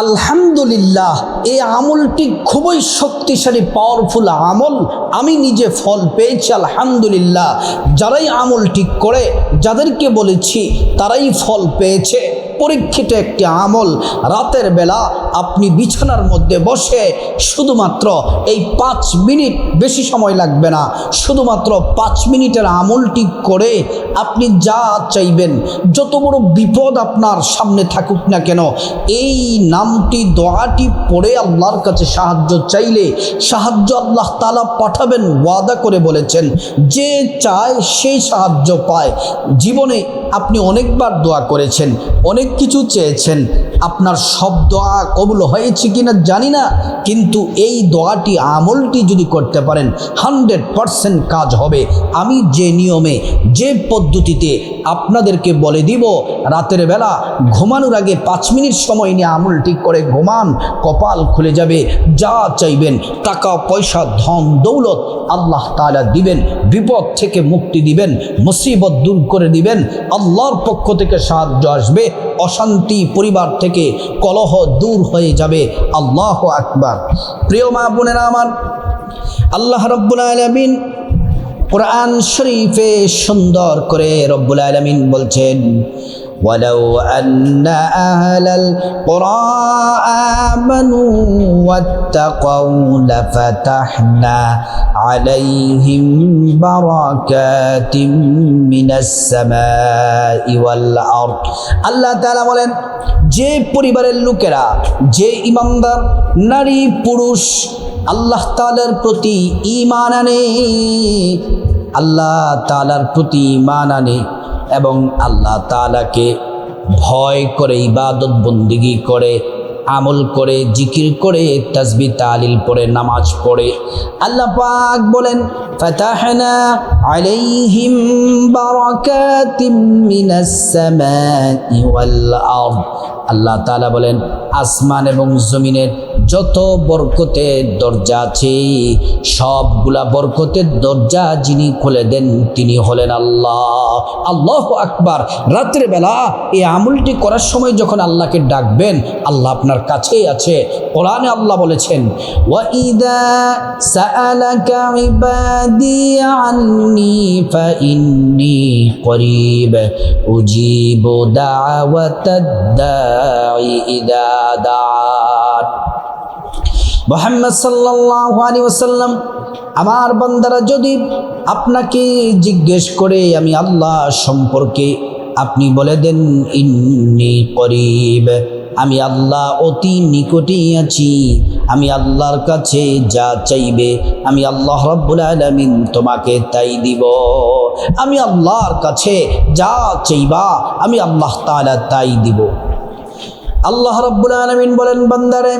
আলহামদুলিল্লাহ, এই আমলটি খুবই শক্তিশালী পাওয়ারফুল আমল। আমি নিজে ফল পেয়েছি, আলহামদুলিল্লাহ। যারাই আমলটি করে, যাদেরকে বলেছি, তারাই ফল পেয়েছে। পরীক্ষিত একটি আমল রাতের বেলা আপনি বিছানার মধ্যে বসে শুধুমাত্র এই পাঁচ মিনিট বেশি সময় লাগবে না, শুধুমাত্র পাঁচ মিনিটের আমলটি করে আপনি যা চাইবেন, যত বড় বিপদ আপনার সামনে থাকুক না কেন, এই নামটি, দোয়াটি পড়ে আল্লাহর কাছে সাহায্য চাইলে সাহায্য আল্লাহ তালা পাঠাবেন, ওয়াদা করে বলেছেন, যে চায় সেই সাহায্য পায়। জীবনে আপনি অনেকবার দোয়া করেছেন, অনেক কিছু চেয়েছেন। আপনার সব দোয়া কবুল হয়েছে কিনা জানি না, কিন্তু এই দোয়াটি, আমলটি যদি করতে পারেন, হান্ড্রেড পারসেন্ট কাজ হবে। আমি যে নিয়মে, যে পদ্ধতিতে আপনাদেরকে বলে দিব, রাতের বেলা ঘুমানোর আগে পাঁচ মিনিট সময় নিয়ে আমল ঠিক করে ঘুমান, কপাল খুলে যাবে, যা চাইবেন, টাকা, পয়সা, ধন, দৌলত আল্লাহ তালা দিবেন, বিপদ থেকে মুক্তি দিবেন, মুসিবত দূর করে দিবেন, আল্লাহর পক্ষ থেকে সাহায্য আসবে অশান্তি পরিবার থেকে কলহ দূর হয়ে যাবে। আল্লাহ আকবার। প্রিয় মা বোনেরা আমার, আল্লাহ রব্বুল আলমিন কোরআন শরীফে সুন্দর করে রব্বুল আলমিন বলছেন ولو أن أهل القرى آمنوا واتقوا لفتحنا عليهم بركات من السماء والأرض الله تعالى বলেন যে পরিবারের লোকেরা যে ইমানদার নারী পুরুষ আল্লাহ তালার প্রতি ইমান আনে আল্লাহ তালার প্রতি ইমান আনে এবং আল্লাহ তালাকে ভয় করে, ইবাদত বন্দিগি করে, আমল করে, জিকির করে, তসবি তালিল পড়ে, নামাজ পড়ে। আল্লাহ পাক বলেন, ফাতাহনা আল্লাহ তালা বলেন, আসমান এবং জমিনের যত বরকতের দরজা আছে, সবগুলা বরকতের দরজা যিনি খুলে দেন, তিনি হলেন আল্লাহ। আল্লাহ আকবার। রাত্রে বেলা এই আমুলটি করার সময় যখন আল্লাহকে ডাকবেন, আল্লাহ আপনার কাছেই আছে। কোরআনে আল্লাহ বলেছেন, ওয়াইদা সাআলাকা ইবাদি আন্নি ফাইন্নি দাঈ ইদা মোহাম্মদ আমার বান্দারা যদি আপনাকে জিজ্ঞেস করে, আমি আল্লাহ সম্পর্কে আপনি বলে দেন, ইন্নি করিব। আমি আল্লাহ অতি নিকটেই আছি। আমি আল্লাহর কাছে যা চাইবে, আমি আল্লাহ রব্বুল আলমিন তোমাকে তাই দিব। আমি আল্লাহর কাছে যা চাইবা, আমি আল্লাহ তাআলা তাই দিব। আল্লাহ রব্বুল আলমিন বলেন বান্দারে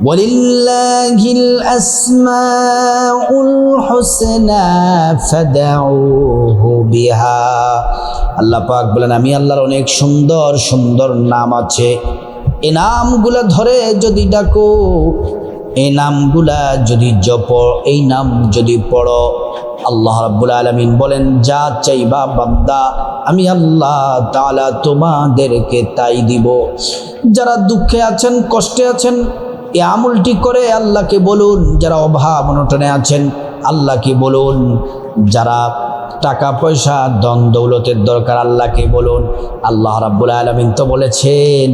ولله الأسماء الحسنى فدعوه بها আল্লাহ পাক বলেন আমি আল্লাহর অনেক সুন্দর সুন্দর নাম আছে এই নামগুলা ধরে যদি ডাকো এই নামগুলা যদি জপ, এই নাম যদি পড়ো, আল্লাহ রাব্বুল আলামিন বলেন, যা চাইবা বান্দা, আমি আল্লাহ তাআলা তোমাদেরকে তাই দিব। যারা দুঃখে আছেন, কষ্টে আছেন, এ আমলটি করে আল্লাহকে বলুন। যারা অভাব অনটনে আছেন, আল্লাহকে বলুন। যারা টাকা পয়সা দন দৌলতের দরকার, আল্লাহকে বলুন। আল্লাহ রাব্বুল আলমিন তো বলেছেন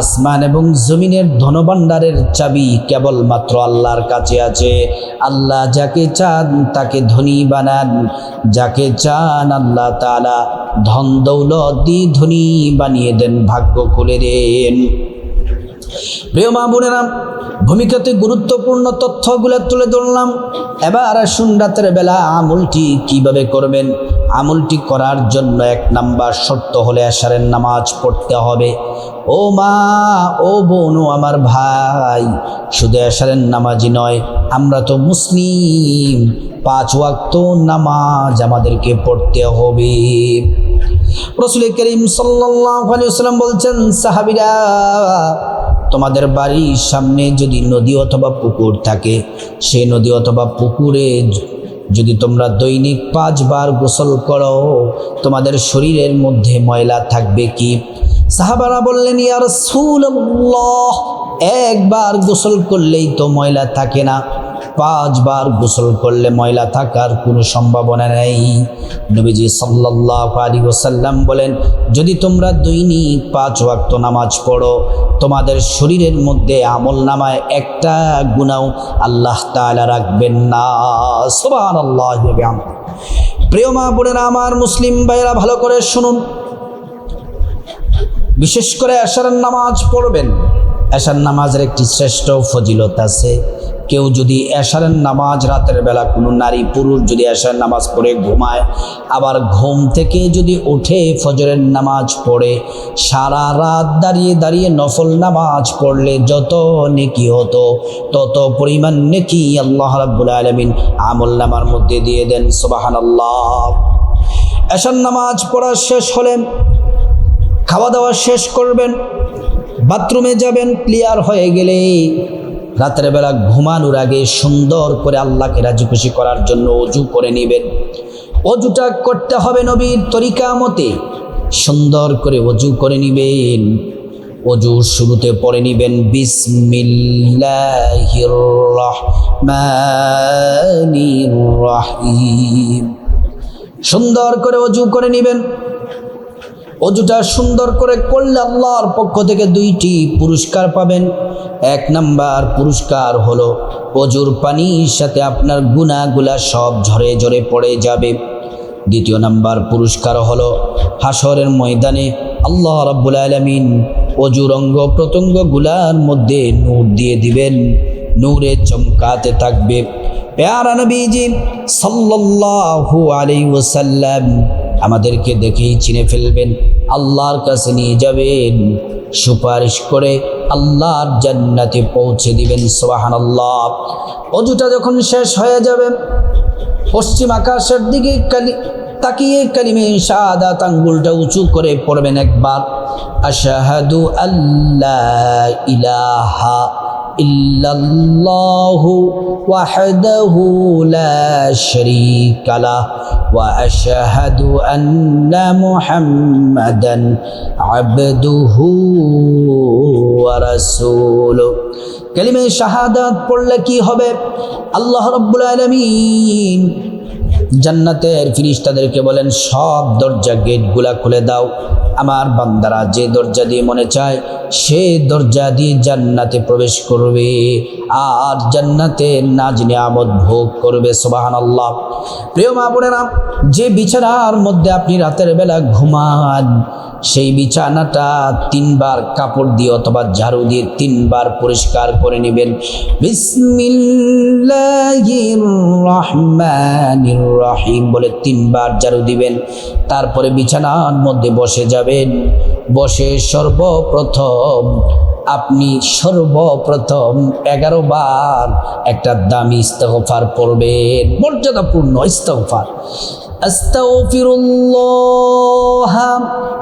আসমান এবং জমিনের ধনভাণ্ডারের চাবি কেবলমাত্র আল্লাহর কাছে আছে। আল্লাহ যাকে চান, তাকে ধনী বানান। যাকে চান, আল্লাহ তাআলা ধন দৌলত ধনী বানিয়ে দেন, ভাগ্য খুলে দেন। প্রিয় মা বোনেরা ভূমিকাতে গুরুত্বপূর্ণ তথ্যগুলো তুলে ধরলাম। এবার আসুন রাতের বেলা আমুলটি কীভাবে করবেন? আমলটি করার জন্য এক নাম্বার শর্ত হলে আসারের নামাজ পড়তে হবে। ও মা, ও বোন, আমার ভাই, শুধু আসারের নামাজই নয়, আমরা তো মুসলিম, পাঁচ ওয়াক্ত নামাজ আমাদেরকে পড়তে হবে। রসুল করিম সাল্লাম বলছেন, সাহাবিরা, তোমাদের বাড়ির সামনে যদি নদী অথবা পুকুর থাকে, সেই নদী অথবা পুকুরে যদি তোমরা দৈনিক পাঁচবার গোসল করো, তোমাদের শরীরের মধ্যে ময়লা থাকবে কি? সাহাবারা বললেন ইয়ার সুল একবার গোসল করলেই তো ময়লা থাকে না। পাঁচবার গোসল করলে ময়লা থাকার কোনো সম্ভাবনা নেই। নবীজি সাল্লাহ আলী ওসাল্লাম বলেন, যদি তোমরা দৈনিক পাঁচ ওয়াক্ত নামাজ পড়ো, তোমাদের শরীরের মধ্যে আমল নামায় একটা গুণাও আল্লাহ তাআলা রাখবেন না। সোবান আল্লাহ প্রিয় মা বোনেরা, আমার মুসলিম ভাইয়েরা, ভালো করে শুনুন। বিশেষ করে এশারের নামাজ পড়বেন। এশার নামাজের একটি শ্রেষ্ঠ ফজিলত আছে। কেউ যদি এশারের নামাজ রাতের বেলা কোনো নারী পুরুষ যদি এশারের নামাজ পড়ে ঘুমায়, আবার ঘুম থেকে যদি উঠে ফজরের নামাজ পড়ে, সারা রাত দাঁড়িয়ে দাঁড়িয়ে নফল নামাজ পড়লে যত নেকি হতো, তত পরিমাণ নেকি আল্লাহ রাব্বুল আলমিন আমল নামার মধ্যে দিয়ে দেন সুবাহান আল্লাহ এশার নামাজ পড়া শেষ হলেন, খাওয়া দাওয়া শেষ করবেন, বাথরুমে যাবেন, ক্লিয়ার হয়ে গেলে রাতের বেলা ঘুমানোর আগে সুন্দর করে আল্লাহকে রাজি খুশি করার জন্য অজু করে নেবেন। অজুটা করতে হবে নবীর তরিকা মতে। সুন্দর করে অজু করে নেবেন। অজু শুরুতে পড়ে নিবেন, বিসমিল্লাহির সুন্দর করে অজু করে নিবেন। অজুটা সুন্দর করে করলে আল্লাহর পক্ষ থেকে দুইটি পুরস্কার পাবেন। এক নাম্বার পুরস্কার হলো, অজুর পানির সাথে আপনার গুণাগুলা সব ঝরে ঝরে পড়ে যাবে। দ্বিতীয় নাম্বার পুরস্কার হলো হাসরের ময়দানে আল্লাহ রাব্বুল আলমিন অজুর অঙ্গ প্রত্যঙ্গগুলার মধ্যে নূর দিয়ে দিবেন। নূরে চমকাতে থাকবে। পেয়ারা নবীজি সাল্লাল্লাহু আলাইহি ওয়াসাল্লাম আমাদেরকে দেখেই চিনে ফেলবেন। আল্লাহর কাছে নিয়ে যাবেন। সুপারিশ করে আল্লাহর জান্নাতে পৌঁছে দিবেন সোহান আল্লাহ অজুটা যখন শেষ হয়ে যাবে, পশ্চিম আকাশের দিকে কালি, তাকিয়ে কালিমে সাদা আঙ্গুলটা উঁচু করে পড়বেন একবার। আশাহাদু আল্লাহ ইলাহা ইল্লাল্লাহু শারীকা লাহ ওয়া আশহাদু আন্না মুহাম্মাদান আবদুহু ওয়া রাসূলুহু। কালিমে শাহাদাত পড়লে কি হবে? আল্লাহ রাব্বুল আলামিন জান্নাতের ফিরিস্তাদেরকে বলেন, সব দরজা গেটগুলা খুলে দাও। আমার বান্দারা যে দরজা দিয়ে মনে চায়, সে দরজা দিয়ে জান্নাতে প্রবেশ করবে। আর জান্নাতে নাজ নিয়ামত ভোগ করবে সোবাহান আল্লাহ প্রিয় মা বোনেরা, যে বিছানার মধ্যে আপনি রাতের বেলা ঘুমান সেই বিছানাটা তিনবার কাপড় দিয়ে অথবা ঝাড়ু দিয়ে তিনবার পরিষ্কার করে নেবেন বিসমিল্লাহির রহমানির রহিম বলে তিনবার ঝাড়ু দিবেন তারপরে বিছানার মধ্যে বসে যাবেন বসে সর্বপ্রথম আপনি সর্বপ্রথম এগারো বার একটা দামি ইস্তফার পড়বেন মর্যাদাপূর্ণ ইস্তফার أستغفر الله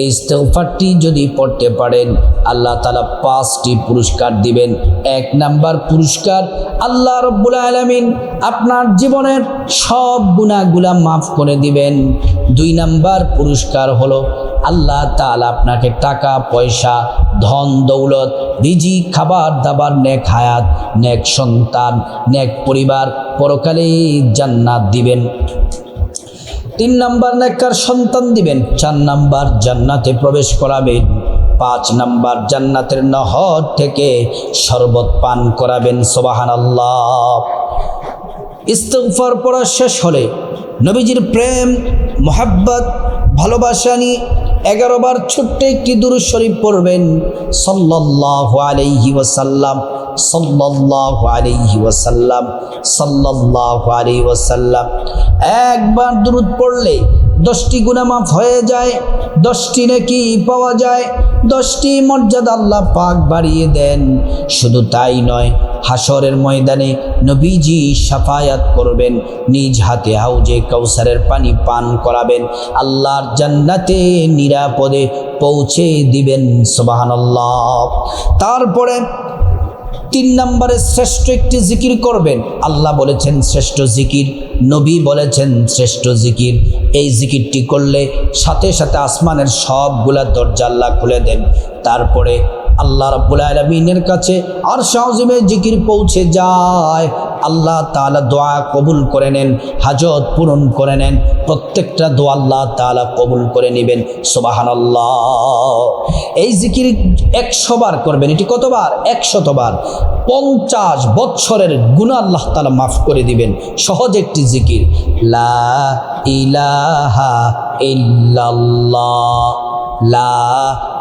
এই ইস্তফারটি যদি পড়তে পারেন, আল্লাহ তালা পাঁচটি পুরস্কার দিবেন। এক নাম্বার পুরস্কার, আল্লাহ রব্বুল আলমিন আপনার জীবনের সব গুণাগুলা মাফ করে দিবেন। দুই নাম্বার পুরস্কার হলো, আল্লাহ তাআলা আপনাকে টাকা, পয়সা, ধন, দৌলত রিজি খাবার, দাবার, নেক হায়াত, নেক সন্তান, নেক পরিবার পরকালে জান্নাত দিবেন। তিন নাম্বার নেককার সন্তান দিবেন, চার নাম্বার জান্নাতে প্রবেশ করাবেন, পাঁচ নাম্বার জান্নাতের নহর থেকে শরবত পান করাবেন সোবাহান আল্লাহ ইস্তফার পড়া শেষ হলে নবীজির প্রেম, মোহাব্বত, ভালোবাসা নিয়ে এগারো বার ছোট্ট একটি দুরুদ শরীফ পড়বেন, সাল্লাল্লাহু আলাইহি ওয়াসাল্লাম। সাল্লাল্লাহু আলাইহি ওয়াসাল্লাম, সাল্লাল্লাহু আলাইহি ওয়াসাল্লাম। একবার দুরুদ পড়লে দশটি গুনামাফ হয়ে যায়, দশটি নাকি পাওয়া যায়, দশটি মর্যাদা আল্লাহ পাক বাড়িয়ে দেন। শুধু তাই নয় হাসরের ময়দানে নবীজি সাফায়াত করবেন, নিজ হাতে হাউজে কাউসারের পানি পান করাবেন, আল্লাহর জান্নাতে নিরাপদে পৌঁছে দিবেন, সুবহানাল্লাহ। তারপরে তিন নম্বরে শ্রেষ্ঠ একটি জিকির করবেন। আল্লাহ বলেছেন শ্রেষ্ঠ জিকির, নবী বলেছেন শ্রেষ্ঠ জিকির। এই জিকিরটি করলে সাথে সাথে আসমানের সবগুলা দরজা আল্লাহ খুলে দেন। তারপরে আল্লাহ রাব্বুল আলমিনের কাছে আর শাহজিমে জিকির পৌঁছে যায়। আল্লাহ তাআলা দোয়া কবুল করে নেন, হাজত পূরণ করে নেন, প্রত্যেকটা দোয়া আল্লাহ তাআলা কবুল করে নেবেন সোবাহান এই জিকির একশোবার করবেন, এটি কতবার? একশতবার পঞ্চাশ বৎসরের গুণা আল্লাহ তালা মাফ করে দিবেন, সহজ একটি জিকির। লা ইলাহা লা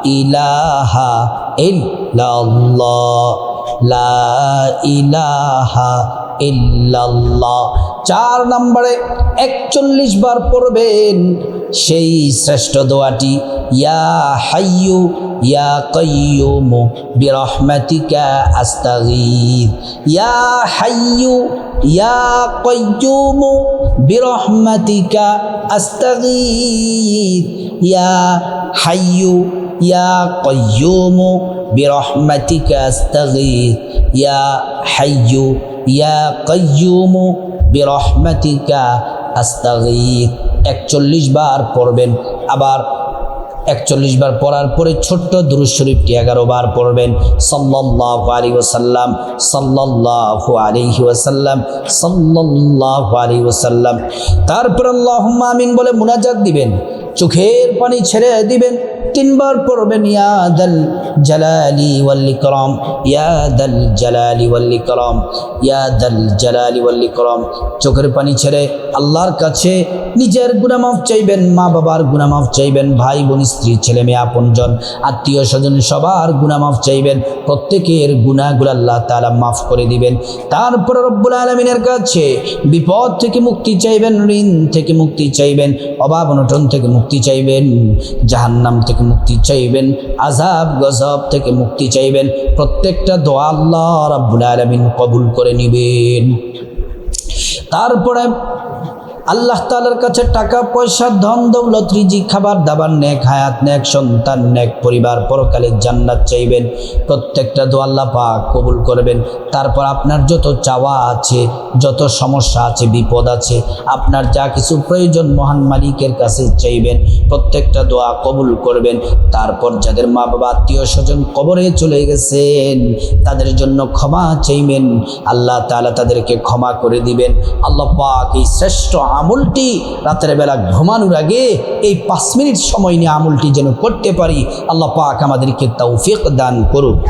ইলাহা ইল্লাল্লাহ। লা ইলাহা ইল্লাল্লাহ। চার নম্বরে একচল্লিশ বার পড়বেন সেই শ্রেষ্ঠ দোয়াটি, ইয়া হাইয়ু, ইয়া কাইয়ুম বিরহমাতিকা আস্তাগীথ ইয়া হাইয়ু, ইয়া কাইয়ুম বিরহমাতিকা আস্তাগীথ ইয়া হাইয়ু, ইয়া কাইয়ুম বিরহমাতিকা আস্তাগীথ ইয়া হাইয়ু ইয়া কাইয়ুম বিরহমাতিকা আস্তাগীথ একচল্লিশ বার পড়বেন, আবার একচল্লিশ বার পড়ার পরে ছোট্ট দুরুজ শরীফটি এগারো বার পড়বেন। সাল্লাহ আলী ওসাল্লাম সাল্লাহ আলিহি ওসাল্লাম সাল্লাহ আলী ওসাল্লাম তারপর আল্লাহ আমিন বলে মুনাজাত দিবেন। চোখের পানি ছেড়ে দিবেন, তিনবার পড়বেন ইয়াদাল জালালি ওয়াল্লি করম ইয়াদাল জালালি ওয়াল্লি করম ইয়াদাল জালালি ওয়াল্লি করম চোখের পানি ছেড়ে আল্লাহর কাছে নিজের গুনামাফ চাইবেন, মা বাবার গুনামাফ চাইবেন, ভাই বোন, স্ত্রী, ছেলে মেয়ে আপনজন আত্মীয় স্বজন, সবার গুনামাফ চাইবেন, প্রত্যেকের গুণাগুলো আল্লাহ তাআলা মাফ করে দিবেন। তারপর রব্বুল আলমিনের কাছে বিপদ থেকে মুক্তি চাইবেন, ঋণ থেকে মুক্তি চাইবেন, অভাব অনটন থেকে মুক্তি চাইবেন, জাহান্নাম থেকে মুক্তি চাইবেন আজাব গজব থেকে মুক্তি চাইবেন। প্রত্যেকটা দোয়া আল্লাহ রাব্বুল আলমিন কবুল করে নেবেন। তারপরে আল্লাহ তালার কাছে টাকা, পয়সা, ধন, দৌলত রিজি খাবার, দাবার, নেক হায়াত, নেক সন্তান, নেক পরিবার পরকালে জান্নাত চাইবেন। প্রত্যেকটা দোয়া আল্লাহ পাক কবুল করবেন। তারপর আপনার যত চাওয়া আছে, যত সমস্যা আছে, বিপদ আছে, আপনার যা কিছু প্রয়োজন মহান মালিকের কাছে চাইবেন, প্রত্যেকটা দোয়া কবুল করবেন। তারপর যাদের মা বাবা আত্মীয় স্বজন কবরে চলে গেছেন, তাদের জন্য ক্ষমা চাইবেন। আল্লাহ তালা তাদেরকে ক্ষমা করে দিবেন। আল্লাহ পাক এই শ্রেষ্ঠ আমলটি রাতের বেলা ঘুমানোর আগে এই পাঁচ মিনিট সময় নিয়ে আমলটি যেন করতে পারি, আল্লাহ পাক আমাদেরকে তৌফিক দান করুক।